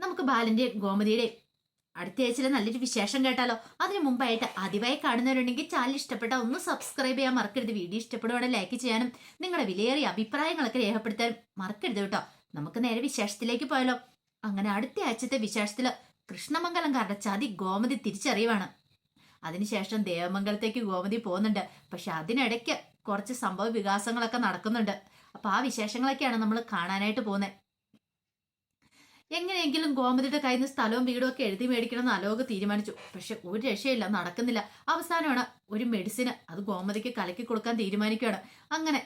നമുക്ക് ബാലന്റെയും ഗോമതിയുടെയും അടുത്ത ആഴ്ചയിലെ നല്ലൊരു വിശേഷം കേട്ടാലോ? അതിനു മുമ്പായിട്ട് ആദ്യമായി കാണുന്നവരുണ്ടെങ്കിൽ ചാനൽ ഇഷ്ടപ്പെട്ട ഒന്ന് സബ്സ്ക്രൈബ് ചെയ്യാൻ മറക്കരുത്. വീഡിയോ ഇഷ്ടപ്പെടുവാണെങ്കിൽ ലൈക്ക് ചെയ്യാനും നിങ്ങളുടെ വിലയേറിയ അഭിപ്രായങ്ങളൊക്കെ രേഖപ്പെടുത്താനും മറക്കരുത് കേട്ടോ. നമുക്ക് നേരെ വിശേഷത്തിലേക്ക് പോയാലോ? അങ്ങനെ അടുത്ത ആഴ്ചത്തെ വിശേഷത്തിൽ കൃഷ്ണമംഗലം കാരുടെ ചതി ഗോമതി തിരിച്ചറിയുവാണ്. അതിനുശേഷം ദേവമംഗലത്തേക്ക് ഗോമതി പോകുന്നുണ്ട്. പക്ഷെ അതിനിടയ്ക്ക് കുറച്ച് സംഭവ വികാസങ്ങളൊക്കെ നടക്കുന്നുണ്ട്. അപ്പോൾ ആ വിശേഷങ്ങളൊക്കെയാണ് നമ്മൾ കാണാനായിട്ട് പോകുന്നത് എങ്ങനെയെങ്കിലും ഗോമതിയുടെ കയ്യിൽ നിന്ന് സ്ഥലവും വീടും ഒക്കെ എഴുതി മേടിക്കണമെന്ന് അലോക് തീരുമാനിച്ചു. പക്ഷെ ഒരു രക്ഷയില്ല നടക്കുന്നില്ല. അവസാനമാണ് ഒരു മെഡിസിന് അത് ഗോമതിക്ക് കലക്കി കൊടുക്കാൻ തീരുമാനിക്കുകയാണ്. അങ്ങനെ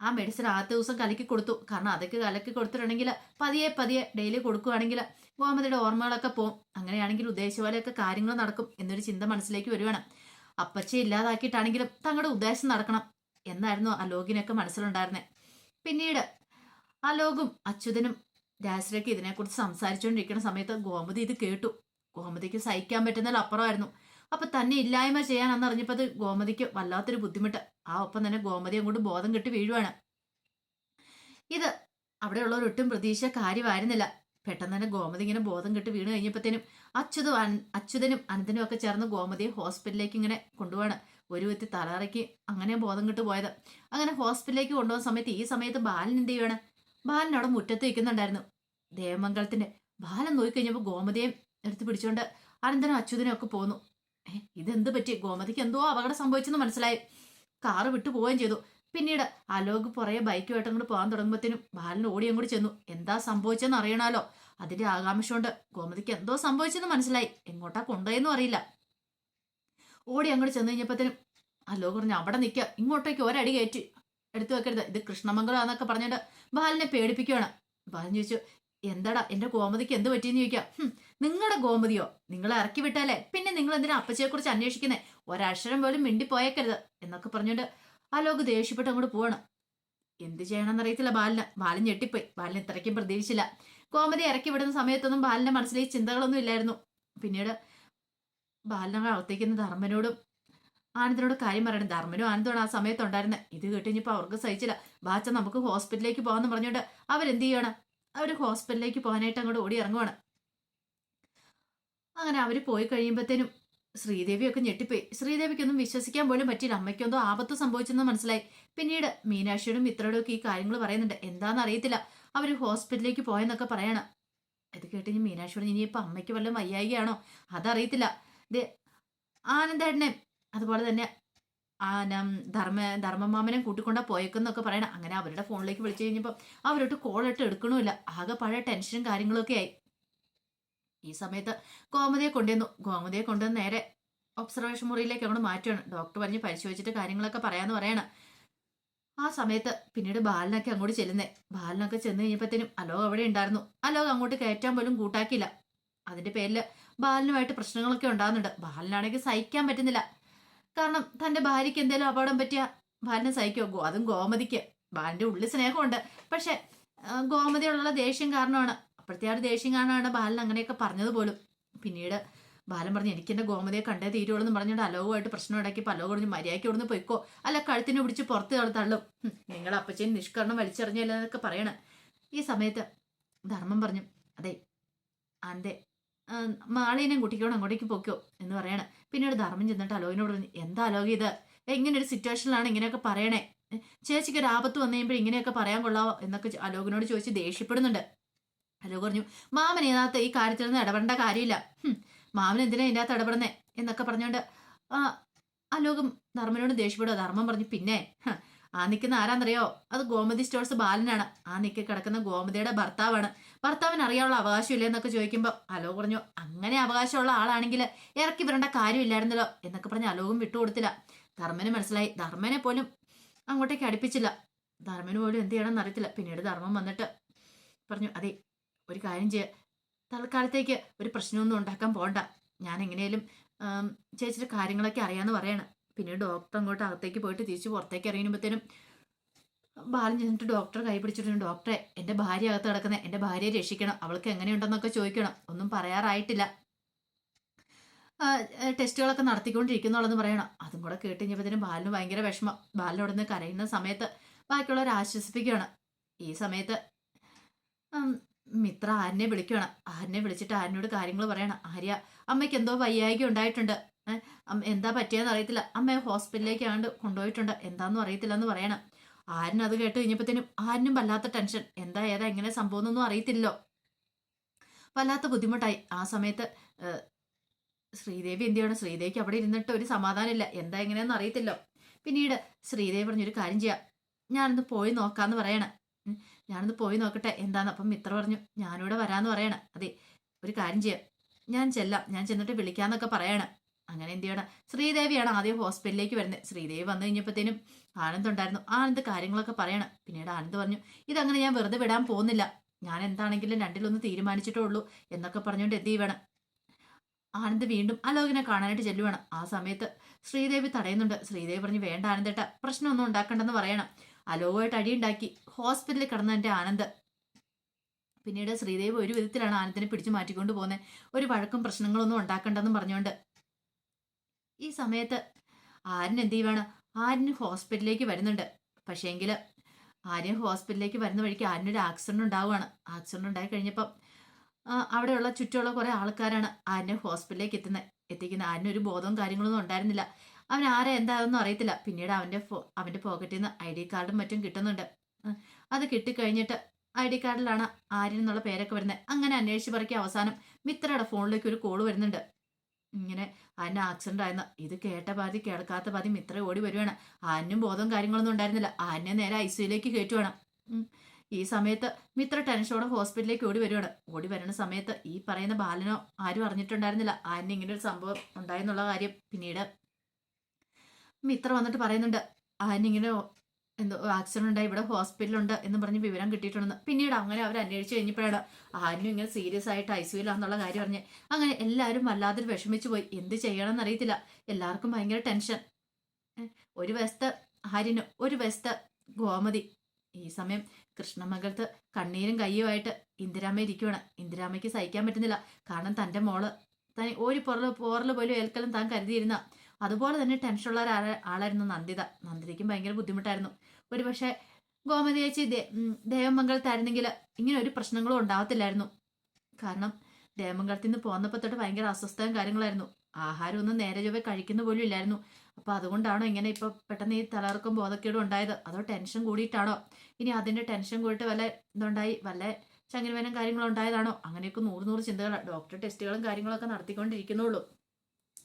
ആ മെഡിസിൻ ആദ്യത്തെ ദിവസം കലക്കി കൊടുത്തു. കാരണം അതൊക്കെ കലക്കി കൊടുത്തിട്ടുണ്ടെങ്കിൽ പതിയെ പതിയെ ഡെയിലി കൊടുക്കുകയാണെങ്കിൽ ഗോമതിയുടെ ഓർമ്മകളൊക്കെ പോകും അങ്ങനെയാണെങ്കിൽ ഉദ്ദേശിച്ച പോലെയൊക്കെ കാര്യങ്ങൾ നടക്കും എന്നൊരു ചിന്ത മനസ്സിലേക്ക് വരുവാണ്. അപ്പച്ചെ ഇല്ലാതാക്കിയിട്ടാണെങ്കിലും തങ്ങളുടെ ഉദ്ദേശം നടക്കണം എന്നായിരുന്നു അലോകിനൊക്കെ മനസ്സിലുണ്ടായിരുന്നത് പിന്നീട് അലോകും അച്യുതനും രാജശ്രീക്ക് ഇതിനെക്കുറിച്ച് സംസാരിച്ചുകൊണ്ടിരിക്കുന്ന സമയത്ത് ഗോമതി ഇത് കേട്ടു. ഗോമതിക്ക് സഹിക്കാൻ പറ്റുന്നതിൽ അപ്പുറമായിരുന്നു. അപ്പൊ തന്നെ ഇല്ലായ്മ ചെയ്യാൻ അറിഞ്ഞപ്പോൾ അത് ഗോമതിക്ക് വല്ലാത്തൊരു ബുദ്ധിമുട്ട്. ആ ഒപ്പം തന്നെ ഗോമതി അങ്ങോട്ട് ബോധം കെട്ടി വീഴുവാണ്. ഇത് അവിടെയുള്ളവർ ഒട്ടും പ്രതീക്ഷ കാര്യമായിരുന്നില്ല. പെട്ടെന്ന് തന്നെ ഗോമതി ഇങ്ങനെ ബോധം കെട്ട് വീണ് കഴിഞ്ഞപ്പോഴത്തേനും അച്യുത അച്യുതനും അനന്തനും ഒക്കെ ചേർന്ന് ഗോമതിയെ ഹോസ്പിറ്റലിലേക്ക് ഇങ്ങനെ കൊണ്ടുപോവാണ്. ഒരു വ്യക്തി തലറയ്ക്ക് അങ്ങനെ ബോധം കെട്ട് പോയത്. അങ്ങനെ ഹോസ്പിറ്റലിലേക്ക് കൊണ്ടുപോകുന്ന സമയത്ത് ഈ സമയത്ത് ബാലൻ എന്ത് ചെയ്യാണ് ബാലൻ അവിടെ മുറ്റത്ത് നിൽക്കുന്നുണ്ടായിരുന്നു. ദേവമംഗലത്തിന്റെ ബാലൻ നോക്കിക്കഴിഞ്ഞപ്പോൾ ഗോമതിയെ എടുത്ത് പിടിച്ചുകൊണ്ട് അനന്തനും അച്യുതനും ഒക്കെ പോന്നു. ഇതെന്ത് പറ്റി? ഗോമതിക്ക് എന്തോ അപകടം സംഭവിച്ചെന്ന് മനസ്സിലായി. കാറ് വിട്ടു പോവുകയും ചെയ്തു. പിന്നീട് അലോക് പുറകെ ബൈക്കുമായിട്ട് അങ്ങോട്ട് പോകാൻ തുടങ്ങുമ്പോഴത്തേനും ബാലൻ ഓടി അങ്ങോട്ട് ചെന്നു. എന്താ സംഭവിച്ചെന്ന് അറിയണാലോ അതിന്റെ ആകാംക്ഷ കൊണ്ട് ഗോമതിക്ക് എന്തോ സംഭവിച്ചെന്ന് മനസ്സിലായി. എങ്ങോട്ടാ കൊണ്ടുപോയെന്നും അറിയില്ല. ഓടി അങ്ങോട്ട് ചെന്ന് കഴിഞ്ഞപ്പോഴത്തേനും അലോക് പറഞ്ഞു അവിടെ നിൽക്കുക ഇങ്ങോട്ടേക്ക് ഒരടി കയറ്റി. എടുത്തു വെക്കരുത്. ഇത് കൃഷ്ണമംഗലമാന്നൊക്കെ പറഞ്ഞിട്ട് ബാലിനെ പേടിപ്പിക്കുകയാണ് ബാലൻ ചോദിച്ചു എന്താടാ എന്റെ ഗോമതിക്ക് എന്ത് പറ്റിയെന്ന് ചോദിക്കാം. "ഹും, നിങ്ങളുടെ ഗോമതിയോ? നിങ്ങളെ ഇറക്കി വിട്ടാലേ? പിന്നെ നിങ്ങൾ എന്തിനാ അപ്പച്ചയെ കുറിച്ച് അന്വേഷിക്കുന്നേ? ഒരക്ഷരം പോലും മിണ്ടി പോയേക്കരുത് എന്നൊക്കെ പറഞ്ഞുകൊണ്ട് അലോക് ദേഷ്യപ്പെട്ട് അങ്ങോട്ട് പോവാണ്. എന്ത് ചെയ്യണമെന്ന് അറിയത്തില്ല ബാലിന്. ബാലൻ ഞെട്ടിപ്പോയി. ബാലിന് ഇത്രയ്ക്കും പ്രതീക്ഷിച്ചില്ല. ഗോമതി ഇറക്കി വിടുന്ന സമയത്തൊന്നും ബാലിന്റെ മനസ്സിലേക്ക് ചിന്തകളൊന്നും ഇല്ലായിരുന്നു. പിന്നീട് ബാലിനെ വളർത്തിക്കുന്ന ധർമ്മനോടും ആനന്ദനോട് കാര്യം പറയണം. ധർമ്മനും ആനന്ദമാണ് ആ സമയത്ത് ഉണ്ടായിരുന്നത് ഇത് കേട്ടുകഴിഞ്ഞപ്പോൾ അവർക്ക് സഹിച്ചില്ല. ബാച്ച നമുക്ക് ഹോസ്പിറ്റലിലേക്ക് പോകാമെന്ന് പറഞ്ഞുകൊണ്ട് അവരെന്ത് ചെയ്യണം? അവർ ഹോസ്പിറ്റലിലേക്ക് പോകാനായിട്ട് അങ്ങോട്ട് ഓടി ഇറങ്ങുവാണ്. അങ്ങനെ അവർ പോയി കഴിയുമ്പോഴത്തേനും ശ്രീദേവിയൊക്കെ ഞെട്ടിപ്പോയി. ശ്രീദേവിക്കൊന്നും വിശ്വസിക്കാൻ പോലും പറ്റിയില്ല. അമ്മയ്ക്കൊന്നും ആപത്ത് സംഭവിച്ചെന്ന് മനസ്സിലായി. പിന്നീട് മീനാക്ഷിയോടും മിത്രയോടും ഒക്കെ ഈ കാര്യങ്ങൾ പറയുന്നുണ്ട്. എന്താണെന്ന് അറിയത്തില്ല. അവർ ഹോസ്പിറ്റലിലേക്ക് പോയെന്നൊക്കെ പറയണം. ഇത് കേട്ട് ഇനി മീനാക്ഷിയോട് ഇനിയിപ്പോൾ അമ്മയ്ക്ക് വല്ലതും വയ്യായികയാണോ? അതറിയത്തില്ല. ഇത് ആനന്ദേട്ടനെ അതുപോലെ തന്നെ ധർമ്മ ധർമ്മമാമനെ കൂട്ടിക്കൊണ്ടാ പോയേക്കെന്നൊക്കെ പറയണം അങ്ങനെ അവരുടെ ഫോണിലേക്ക് വിളിച്ചു കഴിഞ്ഞപ്പോൾ അവരോട്ട് കോളിട്ട് എടുക്കണമില്ല ആകെ പഴയ ടെൻഷനും കാര്യങ്ങളൊക്കെ ആയി. ഈ സമയത്ത് ഗോമതിയെ കൊണ്ടുവന്നു. ഗോമതിയെ കൊണ്ടുവന്ന് നേരെ ഒബ്സർവേഷൻ മുറിയിലേക്ക് അങ്ങോട്ട് മാറ്റുകയാണ് ഡോക്ടർ പറഞ്ഞ് പരിശോധിച്ചിട്ട് കാര്യങ്ങളൊക്കെ പറയാന്ന് പറയണ. ആ സമയത്ത് പിന്നീട് ബാലനൊക്കെ അങ്ങോട്ട് ചെല്ലുന്നേ. ബാലനൊക്കെ ചെന്ന് കഴിഞ്ഞപ്പോഴത്തേനും അലോക് അവിടെ ഉണ്ടായിരുന്നു. അലോക് അങ്ങോട്ട് കയറ്റാൻ പോലും കൂട്ടാക്കിയില്ല. അതിന്റെ പേരിൽ ബാലനുമായിട്ട് പ്രശ്നങ്ങളൊക്കെ ഉണ്ടാകുന്നുണ്ട് ബാലനാണെങ്കിൽ സഹിക്കാൻ പറ്റുന്നില്ല. കാരണം തന്റെ ഭാര്യയ്ക്ക് എന്തെങ്കിലും അപകടം പറ്റിയ ഭാര്യനെ സഹിക്കുമോ അതും ഗോമതിക്ക്. ബാലന്റെ ഉള്ളിൽ സ്നേഹമുണ്ട്. പക്ഷെ ഗോമതിയുള്ള ദേഷ്യം കാരണമാണ്. അപ്പോഴത്തെ ആ ഒരു ദേഷ്യം കാരണമാണ് ബാലൻ അങ്ങനെയൊക്കെ പറഞ്ഞത് പോലും പിന്നീട് ബാലൻ പറഞ്ഞു എനിക്ക് എന്റെ ഗോമതിയെ കണ്ടേ തീരുള്ളൂ എന്ന് പറഞ്ഞുകൊണ്ട് അലോകമായിട്ട് പ്രശ്നം ഉണ്ടാക്കി അലോക പറഞ്ഞു മര്യാദയ്ക്ക് ഇവിടുന്ന് പോയിക്കോ. അല്ല കഴുത്തിനെ പിടിച്ച് പുറത്ത് തള്ളും നിങ്ങൾ അപ്പച്ചൻ നിഷ്കരണം വലിച്ചെറിഞ്ഞില്ല എന്നൊക്കെ പറയണേ. ഈ സമയത്ത് ധർമ്മം പറഞ്ഞു അതെ അതെ മാളീനെയും കുട്ടിക്കോട് അങ്ങോട്ടേക്ക് പൊക്കോ എന്ന് പറയാണ്. പിന്നീട് ധർമ്മം ചെന്നിട്ട് അലോകിനോട് എന്താ അലോക ഇത്? ഇങ്ങനെ ഒരു സിറ്റുവേഷനിലാണ് ഇങ്ങനെയൊക്കെ പറയണേ? ചേച്ചിക്ക് ഒരു ആപത്ത് വന്നു കഴിയുമ്പോൾ ഇങ്ങനെയൊക്കെ പറയാൻ കൊള്ളാവോ? എന്നൊക്കെ അലോകിനോട് ചോദിച്ച് ദേഷ്യപ്പെടുന്നുണ്ട്. അലോക് പറഞ്ഞു മാമൻ ഇതിനകത്ത് ഈ കാര്യത്തിൽ നിന്ന് ഇടപെടേണ്ട കാര്യമില്ല. മാമൻ എന്തിനാ ഇതിനകത്ത് ഇടപെടുന്നേ? എന്നൊക്കെ പറഞ്ഞുകൊണ്ട് ആ അലോകം ധർമ്മനോട് ദേഷ്യപ്പെടുക ധർമ്മം പറഞ്ഞു പിന്നെ ആ നിൽക്കുന്ന ആരാന്നറിയോ? അത് ഗോമതി സ്റ്റോഴ്സ് ബാലനാണ്. ആ നിൽക്കി കിടക്കുന്ന ഗോമതിയുടെ ഭർത്താവാണ്. ഭർത്താവിന് അറിയാനുള്ള അവകാശമില്ല എന്നൊക്കെ ചോദിക്കുമ്പോൾ അലോ പറഞ്ഞു അങ്ങനെ അവകാശമുള്ള ആളാണെങ്കിൽ ഇറക്കി വരേണ്ട കാര്യമില്ലായിരുന്നല്ലോ എന്നൊക്കെ പറഞ്ഞ് അലോകും വിട്ടുകൊടുത്തില്ല ധർമ്മന് മനസ്സിലായി ധർമ്മനെ പോലും അങ്ങോട്ടേക്ക് അടുപ്പിച്ചില്ല. ധർമ്മന് പോലും എന്ത് ചെയ്യണമെന്ന് അറിയത്തില്ല. പിന്നീട് ധർമ്മം വന്നിട്ട് പറഞ്ഞു അതെ ഒരു കാര്യം ചെയ്യ. തൽക്കാലത്തേക്ക് ഒരു പ്രശ്നമൊന്നും ഉണ്ടാക്കാൻ പോണ്ട. ഞാൻ എങ്ങനെയും ചേച്ചിയുടെ കാര്യങ്ങളൊക്കെ അറിയാമെന്ന് പറയാണ്. പിന്നീട് ഡോക്ടർ അങ്ങോട്ട് അകത്തേക്ക് പോയിട്ട് തിരിച്ച് പുറത്തേക്ക് ഇറങ്ങുമ്പോഴത്തേനും ബാലൻ ചെന്നിട്ട് ഡോക്ടറെ കൈ പിടിച്ചിട്ടുണ്ട്. ഡോക്ടറെ എന്റെ ഭാര്യ അകത്ത് കിടക്കുന്നത് എന്റെ ഭാര്യയെ രക്ഷിക്കണം. അവൾക്ക് എങ്ങനെയുണ്ടെന്നൊക്കെ ചോദിക്കണം. ഒന്നും പറയാറായിട്ടില്ല. ടെസ്റ്റുകളൊക്കെ നടത്തിക്കൊണ്ടിരിക്കുന്നുള്ളെന്ന് പറയണം. അതും കൂടെ കേട്ട് കഴിഞ്ഞപ്പോഴത്തേനും ബാലിന് ഭയങ്കര വിഷമം. ബാലിനോട് നിന്ന് കരയുന്ന സമയത്ത് ബാക്കിയുള്ളവരെ ആശ്വസിപ്പിക്കുകയാണ്. ഈ സമയത്ത് മിത്ര ആരിനെ വിളിക്കുകയാണ്. ആരിനെ വിളിച്ചിട്ട് ആരിനോട് കാര്യങ്ങൾ പറയണം. ആര്യ അമ്മയ്ക്ക് എന്തോ വയ്യായിക ഉണ്ടായിട്ടുണ്ട്. എന്താ പറ്റിയെന്ന് അറിയത്തില്ല. അമ്മയെ ഹോസ്പിറ്റലിലേക്ക് ആണ്ട് കൊണ്ടുപോയിട്ടുണ്ട്. എന്താണെന്നും അറിയത്തില്ല എന്ന് പറയണം. ആരിന് അത് കേട്ട് കഴിഞ്ഞപ്പോഴത്തേനും ആരിനും വല്ലാത്ത ടെൻഷൻ. എന്താ ഏതാ എങ്ങനെ സംഭവം എന്നൊന്നും അറിയത്തില്ലോ വല്ലാത്ത ബുദ്ധിമുട്ടായി. ആ സമയത്ത് ശ്രീദേവി എന്ത് ചെയ്യണം? ശ്രീദേവിക്ക് അവിടെ ഇരുന്നിട്ട് ഒരു സമാധാനമില്ല. എന്താ എങ്ങനെയെന്ന് അറിയത്തില്ലോ. പിന്നീട് ശ്രീദേവി പറഞ്ഞൊരു കാര്യം ചെയ്യാം. ഞാനൊന്ന് പോയി നോക്കാന്ന് പറയണം. ഞാനൊന്ന് പോയി നോക്കട്ടെ. എന്താന്ന് അപ്പം മിത്ര പറഞ്ഞു. ഞാനിവിടെ വരാന്ന് പറയണം. അതെ ഒരു കാര്യം ചെയ്യാം. ഞാൻ ചെല്ലാം. ഞാൻ ചെന്നിട്ട് വിളിക്കാന്നൊക്കെ പറയണം. അങ്ങനെ എന്ത് ചെയ്യണം? ശ്രീദേവിയാണ് ആദ്യം ഹോസ്പിറ്റലിലേക്ക് വരുന്നത്. ശ്രീദേവി വന്നു കഴിഞ്ഞപ്പോഴത്തേനും ആനന്ദ് ഉണ്ടായിരുന്നു. ആനന്ദ് കാര്യങ്ങളൊക്കെ പറയണം. പിന്നീട് ആനന്ദ് പറഞ്ഞു ഇതങ്ങനെ ഞാൻ വെറുതെ വിടാൻ പോകുന്നില്ല. ഞാൻ എന്താണെങ്കിലും രണ്ടിലൊന്ന് തീരുമാനിച്ചിട്ടേ ഉള്ളൂ എന്നൊക്കെ പറഞ്ഞുകൊണ്ട് എന്ത് ചെയ്യണം ആനന്ദ് വീണ്ടും അലോകിനെ കാണാനായിട്ട് ചെല്ലുവാണ്. ആ സമയത്ത് ശ്രീദേവി തടയുന്നുണ്ട്. ശ്രീദേവി പറഞ്ഞു വേണ്ട ആനന്ദേട്ട പ്രശ്നമൊന്നും ഉണ്ടാക്കണ്ടെന്ന് പറയണം. അലോകമായിട്ട് അടിയുണ്ടാക്കി. ഹോസ്പിറ്റലിൽ കിടന്ന എന്റെ ആനന്ദ്. പിന്നീട് ശ്രീദേവി ഒരു വിധത്തിലാണ് ആനന്ദിനെ പിടിച്ചു മാറ്റിക്കൊണ്ട് പോകുന്നത്. ഒരു വഴക്കും പ്രശ്നങ്ങളൊന്നും ഉണ്ടാക്കണ്ടെന്നും പറഞ്ഞുകൊണ്ട് ഈ സമയത്ത് ആര്യൻ എന്ത് ചെയ്യുവാണ്? ആര്യൻ ഹോസ്പിറ്റലിലേക്ക് വരുന്നുണ്ട്. പക്ഷേങ്കിൽ ആര്യൻ ഹോസ്പിറ്റലിലേക്ക് വരുന്ന വഴിക്ക് ആര്യനൊരു ആക്സിഡന്റ് ഉണ്ടാവുകയാണ് ആക്സിഡന്റ് ഉണ്ടായി കഴിഞ്ഞപ്പം അവിടെയുള്ള ചുറ്റുമുള്ള കുറേ ആൾക്കാരാണ് ആര്യനെ ഹോസ്പിറ്റലിലേക്ക് എത്തുന്നത് എത്തിക്കുന്ന എത്തിക്കുന്നത് ഒരു ബോധവും കാര്യങ്ങളൊന്നും ഉണ്ടായിരുന്നില്ല. അവൻ ആരെ എന്താണെന്നും അറിയത്തില്ല. പിന്നീട് അവന്റെ ഫോ അവന്റെ പോക്കറ്റിൽ നിന്ന് ഐ ഡി കാർഡും മറ്റും കിട്ടുന്നുണ്ട്. അത് കിട്ടിക്കഴിഞ്ഞിട്ട് ഐ ഡി കാർഡിലാണ് ആര്യൻ എന്നുള്ള പേരൊക്കെ വരുന്നത് അങ്ങനെ അന്വേഷിച്ച് പറക്കി അവസാനം മിത്രയുടെ ഫോണിലേക്ക് ഒരു കോൾ വരുന്നുണ്ട്. ഇങ്ങനെ അന്ന ആക്സിഡന്റ് ആയെന്ന്. ഇത് കേട്ട പാതി കേൾക്കാത്ത പാതി മിത്ര ഓടി വരുവാണ്. ആനും ബോധവും കാര്യങ്ങളൊന്നും ഉണ്ടായിരുന്നില്ല. ആനെ നേരെ ഐ സിയിലേക്ക് കയറ്റുവാണ്. ഈ സമയത്ത് മിത്ര ടെൻഷനോടെ ഹോസ്പിറ്റലിലേക്ക് ഓടി വരുവാണ്. ഓടി വരുന്ന സമയത്ത് ഈ പറയുന്ന ബാലനോ ആരും അറിഞ്ഞിട്ടുണ്ടായിരുന്നില്ല. ആന്നെ ഇങ്ങനെ ഒരു സംഭവം ഉണ്ടായെന്നുള്ള കാര്യം. പിന്നീട് മിത്ര വന്നിട്ട് പറയുന്നുണ്ട്. ആനിങ്ങനെ എന്തോ ആക്സിഡന്റ് ഉണ്ടായി ഇവിടെ ഹോസ്പിറ്റലുണ്ട് എന്ന് പറഞ്ഞ് വിവരം കിട്ടിയിട്ടുണ്ടെന്ന്. പിന്നീട് അങ്ങനെ അവർ അന്വേഷിച്ച് കഴിഞ്ഞപ്പോഴാണ് ആരും ഇങ്ങനെ സീരിയസ് ആയിട്ട് ഐ കാര്യം പറഞ്ഞ് അങ്ങനെ എല്ലാവരും വല്ലാതെ വിഷമിച്ചു പോയി. എന്ത് ചെയ്യണമെന്ന് അറിയത്തില്ല. എല്ലാവർക്കും ഭയങ്കര ടെൻഷൻ ഒരു വശത്ത് ആര്യന് ഒരു വശത്ത് ഗോമതി. ഈ സമയം കൃഷ്ണമംഗലത്ത് കണ്ണീരും കയ്യുമായിട്ട് ഇന്ദിരാമ്മ ഇരിക്കുവാണ്. ഇന്ദിരാമ്മയ്ക്ക് സഹിക്കാൻ പറ്റുന്നില്ല. കാരണം തന്റെ മോൾ താൻ ഒരു പൊറൽ പോറൽ പോലും ഏൽക്കലും താൻ കരുതിയിരുന്ന അതുപോലെ തന്നെ ടെൻഷനുള്ള ഒരു ആളായിരുന്നു നന്ദിത. നന്ദിതയ്ക്കും ഭയങ്കര ബുദ്ധിമുട്ടായിരുന്നു. ഒരു പക്ഷേ ഗോമതി ചേച്ചി ദേവമംഗലത്തായിരുന്നെങ്കിൽ ഇങ്ങനെ ഒരു പ്രശ്നങ്ങളും ഉണ്ടാവത്തില്ലായിരുന്നു. കാരണം ദേവമംഗലത്തിൽ നിന്ന് പോന്നപ്പോൾ തൊട്ട് ഭയങ്കര അസ്വസ്ഥവും കാര്യങ്ങളായിരുന്നു. ആഹാരം ഒന്നും നേരെ ചൊവ്വെ കഴിക്കുന്ന പോലും ഇല്ലായിരുന്നു. അപ്പൊ അതുകൊണ്ടാണോ ഇങ്ങനെ ഇപ്പൊ പെട്ടെന്ന് ഈ തലകർക്കും ബോധക്കേടും ഉണ്ടായത്? അതോ ടെൻഷൻ കൂടിയിട്ടാണോ? ഇനി അതിന്റെ ടെൻഷൻ കൂടിയിട്ട് വല്ല ഇതുണ്ടായി? വല്ല ചങ്ങനവേനം കാര്യങ്ങളും ഉണ്ടായതാണോ? അങ്ങനെയൊക്കെ നൂറ് നൂറ് ചിന്തകൾ ഡോക്ടർ ടെസ്റ്റുകളും കാര്യങ്ങളൊക്കെ നടത്തിക്കൊണ്ടിരിക്കുന്നുള്ളൂ.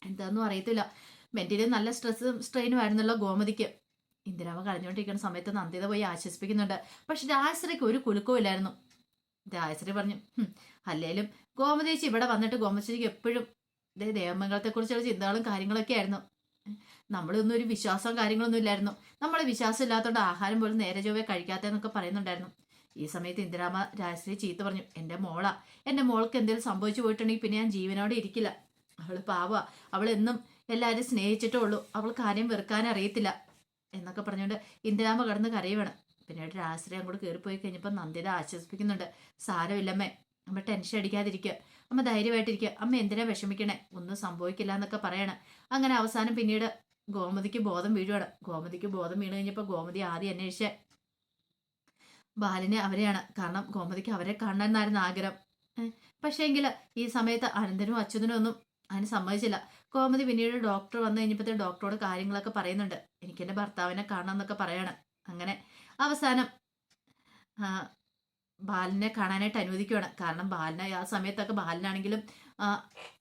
എന്താണെന്നും അറിയത്തില്ല. മെന്റലി നല്ല സ്ട്രെസ്സും സ്ട്രെയിനും ആയിരുന്നല്ലോ ഗോമതിക്ക്. ഇന്ദിരാമ കളഞ്ഞുകൊണ്ടിരിക്കുന്ന സമയത്ത് നന്ദിത പോയി ആശ്വസിപ്പിക്കുന്നുണ്ട്. പക്ഷെ രാജശ്രീക്ക് ഒരു കുലുക്കവും ഇല്ലായിരുന്നു. രാജശ്രീ പറഞ്ഞു "ഹും, അല്ലേലും ഗോമതേച്ചി ഇവിടെ വന്നിട്ട് ഗോമതേച്ചിക്ക് എപ്പോഴും ഇതേ ദേവമംഗലത്തെക്കുറിച്ചുള്ള ചിന്തകളും കാര്യങ്ങളൊക്കെ ആയിരുന്നു. നമ്മളൊന്നും ഒരു വിശ്വാസവും കാര്യങ്ങളൊന്നും ഇല്ലായിരുന്നു. നമ്മളെ വിശ്വാസം ഇല്ലാത്തതുകൊണ്ട് ആഹാരം പോലും നേരെ ചൊവ്വേ കഴിക്കാത്തതെന്നൊക്കെ പറയുന്നുണ്ടായിരുന്നു. ഈ സമയത്ത് ഇന്ദിരാമ രാജശ്രീ ചീത്ത പറഞ്ഞു എന്റെ മോളാ എന്റെ മോൾക്ക് എന്തെങ്കിലും സംഭവിച്ചു പോയിട്ടുണ്ടെങ്കിൽ പിന്നെ ഞാൻ ജീവനോടെ ഇരിക്കില്ല. അവൾ പാവ. അവൾ എന്നും എല്ലാവരും സ്നേഹിച്ചിട്ടേ ഉള്ളൂ അവൾ കാര്യം വെറുക്കാൻ അറിയത്തില്ല. എന്നൊക്കെ പറഞ്ഞുകൊണ്ട് ഇന്ദിരാമ കടന്ന് കരയുവാണ്. പിന്നീട് ആശ്രയം അങ്ങോട്ട് കയറിപ്പോയി കഴിഞ്ഞപ്പോൾ നന്ദിത ആശ്വസിപ്പിക്കുന്നുണ്ട്. സാരമില്ലമ്മേ അമ്മ ടെൻഷൻ അടിക്കാതിരിക്കുക അമ്മ ധൈര്യമായിട്ടിരിക്കുക അമ്മ എന്തിനാ വിഷമിക്കണേ? ഒന്നും സംഭവിക്കില്ല എന്നൊക്കെ പറയണം. അങ്ങനെ അവസാനം പിന്നീട് ഗോമതിക്ക് ബോധം വീഴുവാണ്. ഗോമതിക്ക് ബോധം വീണ് കഴിഞ്ഞപ്പോൾ ഗോമതി ആദ്യം അന്വേഷിച്ച ബാലിനെ അവരെയാണ്. കാരണം ഗോമതിക്ക് അവരെ കാണണമെന്നായിരുന്നു ആഗ്രഹം. പക്ഷേങ്കിൽ ഈ സമയത്ത് അനന്തനും അച്യുതനും ഒന്നും അതിന് സമ്മതിച്ചില്ല. കോമതി പിന്നീട് ഡോക്ടർ വന്നു കഴിഞ്ഞപ്പോഴത്തെ ഡോക്ടറോട് കാര്യങ്ങളൊക്കെ പറയുന്നുണ്ട്. എനിക്ക് എന്റെ ഭർത്താവിനെ കാണണം എന്നൊക്കെ പറയണം. അങ്ങനെ അവസാനം ബാലിനെ കാണാനായിട്ട് അനുവദിക്കുകയാണ് കാരണം ബാലിനെ ആ സമയത്തൊക്കെ ബാലനാണെങ്കിലും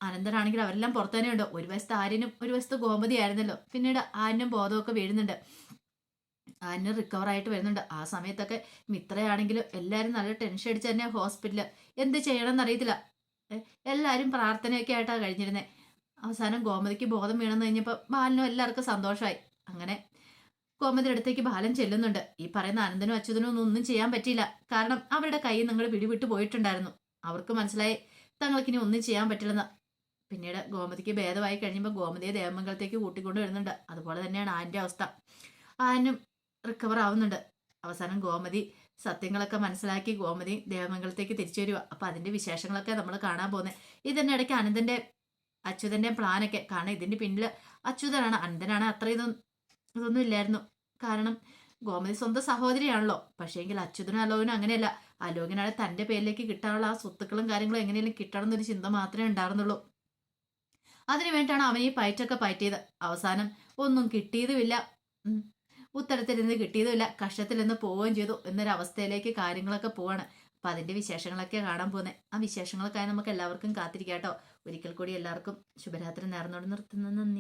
അനന്തരാണെങ്കിലും അവരെല്ലാം പുറത്തു തന്നെ ഉണ്ട്. ഒരു വശത്ത് ആര്യനും ഒരു വശത്ത് ഗോമതി ആയിരുന്നല്ലോ. പിന്നീട് ആര്യനും ബോധമൊക്കെ വീഴുന്നുണ്ട്. ആര്യന് റിക്കവർ ആയിട്ട് വരുന്നുണ്ട്. ആ സമയത്തൊക്കെ മിത്രയാണെങ്കിലും എല്ലാവരും നല്ല ടെൻഷൻ അടിച്ച് തന്നെ ഹോസ്പിറ്റലിൽ എന്ത് ചെയ്യണം എന്നറിയത്തില്ല ഏ, എല്ലാവരും പ്രാർത്ഥനയൊക്കെ ആയിട്ടാണ് കഴിഞ്ഞിരുന്നത് അവസാനം ഗോമതിക്ക് ബോധം വീണെന്ന് കഴിഞ്ഞപ്പോൾ ബാലനും എല്ലാവർക്കും സന്തോഷമായി അങ്ങനെ ഗോമതിയുടെ അടുത്തേക്ക് ബാലൻ ചെല്ലുന്നുണ്ട്. ഈ പറയുന്ന അനന്തനും അച്യുതനും ഒന്നും ചെയ്യാൻ പറ്റിയില്ല. കാരണം അവരുടെ കൈ നിങ്ങൾ പിടിവിട്ട് പോയിട്ടുണ്ടായിരുന്നു. അവർക്ക് മനസ്സിലായി തങ്ങൾക്കിനി ഒന്നും ചെയ്യാൻ പറ്റില്ലെന്ന്. പിന്നീട് ഗോമതിക്ക് ഭേദമായി കഴിഞ്ഞപ്പോൾ ഗോമതിയെ ദേവമംഗലത്തേക്ക് കൂട്ടിക്കൊണ്ട് വരുന്നുണ്ട്. അതുപോലെ തന്നെയാണ് ആന്റെ അവസ്ഥ. ആനും റിക്കവർ ആവുന്നുണ്ട്. അവസാനം ഗോമതി സത്യങ്ങളൊക്കെ മനസ്സിലാക്കി ഗോമതി ദേവമംഗലത്തേക്ക് തിരിച്ചു വരിക അപ്പൊ അതിന്റെ വിശേഷങ്ങളൊക്കെ നമ്മൾ കാണാൻ പോകുന്നത് ഇതിന്റെ ഇടയ്ക്ക് അനന്തന്റെ അച്യുതന്റെ പ്ലാനൊക്കെ. കാരണം ഇതിന്റെ പിന്നിൽ അച്യുതനാണ് അനന്തനാണ് അത്ര ഇതൊന്നും ഇതൊന്നും ഇല്ലായിരുന്നു. കാരണം ഗോമതി സ്വന്തം സഹോദരിയാണല്ലോ. പക്ഷേങ്കിൽ അച്യുതനും അലോകനും അങ്ങനെയല്ല. അലോകനാണ് തന്റെ പേരിലേക്ക് കിട്ടാനുള്ള ആ സ്വത്തുക്കളും കാര്യങ്ങളും എങ്ങനെയെങ്കിലും കിട്ടണം എന്നൊരു ചിന്ത മാത്രമേ ഉണ്ടായിരുന്നുള്ളൂ. അതിനു വേണ്ടിയാണ് അവൻ ഈ പയറ്റൊക്കെ പയറ്റിയത്. അവസാനം ഒന്നും കിട്ടിയതുമില്ല. ഉത്തരത്തിൽ നിന്ന് കിട്ടിയതുമില്ല. കഷ്ടത്തിൽ നിന്ന് പോവുകയും ചെയ്തു. എന്നൊരവസ്ഥയിലേക്ക് കാര്യങ്ങളൊക്കെ പോവാണ്. അപ്പൊ അതിന്റെ വിശേഷങ്ങളൊക്കെ കാണാൻ പോകുന്നത് ആ വിശേഷങ്ങൾക്കായി നമുക്ക് എല്ലാവർക്കും കാത്തിരിക്കാം കേട്ടോ. ഒരിക്കൽ കൂടി എല്ലാവർക്കും ശുഭരാത്രി നേർന്നോട് നിർത്തുന്ന. നന്ദി.